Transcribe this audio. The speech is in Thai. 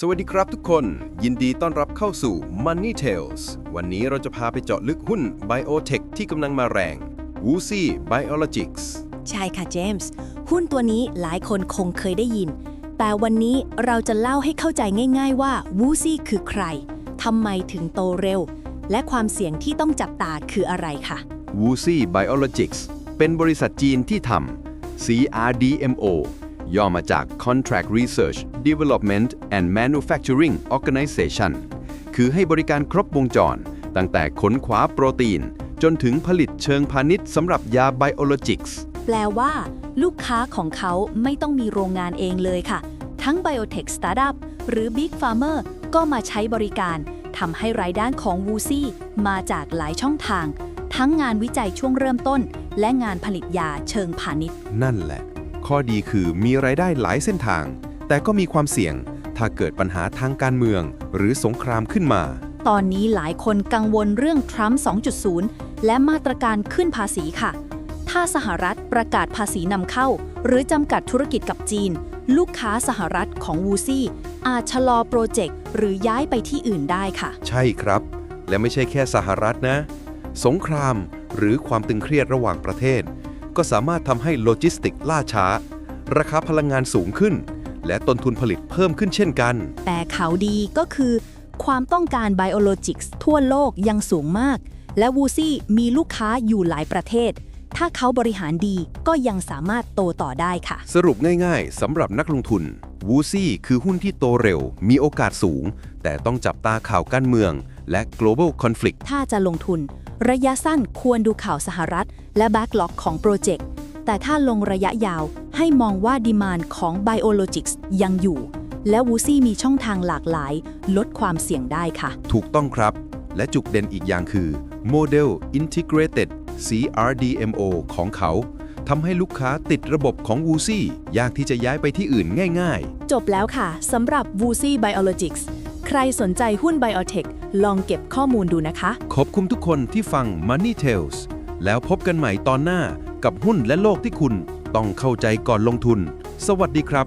สวัสดีครับทุกคน ยินดีต้อนรับเข้าสู่ Money Tales วันนี้เราจะพาไปเจาะลึกหุ้น Biotech ที่กำลังมาแรง Wuxi Biologics ใช่ค่ะเจมส์หุ้นตัวนี้หลายคนคงเคยได้ยิน แต่วันนี้เราจะเล่าให้เข้าใจง่าย ๆ ว่าวูซี่คือใครทำไมถึงโตเร็ว และความเสี่ยงที่ต้องจับตาคืออะไรค่ะ Wuxi Biologics เป็นบริษัทจีนที่ทำ CRDMO ย่อมาจาก Contract Research Development and Manufacturing Organization คือให้บริการครบวงจร ตั้งแต่ค้นคว้าโปรตีน จนถึงผลิตเชิงพาณิชย์สำหรับยา Biologics แปลว่า ลูกค้าของเขาไม่ต้องมีโรงงานเองเลยค่ะ ทั้ง Biotech Startup หรือ Big Pharma ก็มาใช้บริการทำให้รายได้ของวูซี่มาจากหลายช่องทาง ทั้งงานวิจัยช่วงเริ่มต้น และงานผลิตยาเชิงพาณิชย์ นั่นแหละ ข้อดีคือมีรายได้หลายเส้นทาง แต่ก็มีความเสี่ยง ถ้าเกิดปัญหาทางการเมือง หรือสงครามขึ้นมา ตอนนี้หลายคนกังวลเรื่องทรัมป์ 2.0 และมาตรการขึ้นภาษีค่ะ ถ้าสหรัฐประกาศภาษีนำเข้า หรือจำกัดธุรกิจกับจีน ลูกค้าสหรัฐของวูซี่อาจชะลอโปรเจกต์หรือย้ายไปที่อื่นได้ค่ะ ใช่ครับ และไม่ใช่แค่สหรัฐนะ สงครามหรือความตึงเครียดระหว่างประเทศ ก็สามารถทำให้โลจิสติกล่าช้า ราคาพลังงานสูงขึ้น และต้นทุนผลิตเพิ่มขึ้นเช่นกัน แต่ข่าวดีก็คือ ความต้องการไบโอโลจิกส์ทั่วโลกยังสูงมาก และวูซี่มีลูกค้าอยู่หลายประเทศ ถ้าเขาบริหารดีก็ยังสามารถโตต่อได้ค่ะ สรุปง่ายๆสำหรับนักลงทุนวูซี่คือหุ้นที่โตเร็ว มีโอกาสสูง แต่ต้องจับตาข่าวการเมือง และ global conflict ถ้าจะลงทุน ระยะสั้นควรดูข่าวสหรัฐ และแบ็กล็อกของโปรเจกต์ แต่ถ้าลงระยะยาวให้มองว่าดีมานของ Biologics ยังอยู่ และวูซี่มีช่องทางหลากหลาย ลดความเสี่ยงได้ค่ะ ถูกต้องครับ และจุดเด่นอีกอย่างคือ Model Integrated CRDMO ของเขาทำให้ลูกค้าติดระบบของ w u z i ยากที่จะย้ายไปที่อื่นง่ายจบแล้วค่ะสำหรับ w u z i Biologics ใครสนใจหุ้น Biotech ลองเก็บข้อมูลดูนะคะ ขอบคุณทุกคนที่ฟัง Money Tales แล้วพบกันใหม่ตอนหน้ากับหุ้นและโลกที่คุณต้องเข้าใจก่อนลงทุน สวัสดีครับ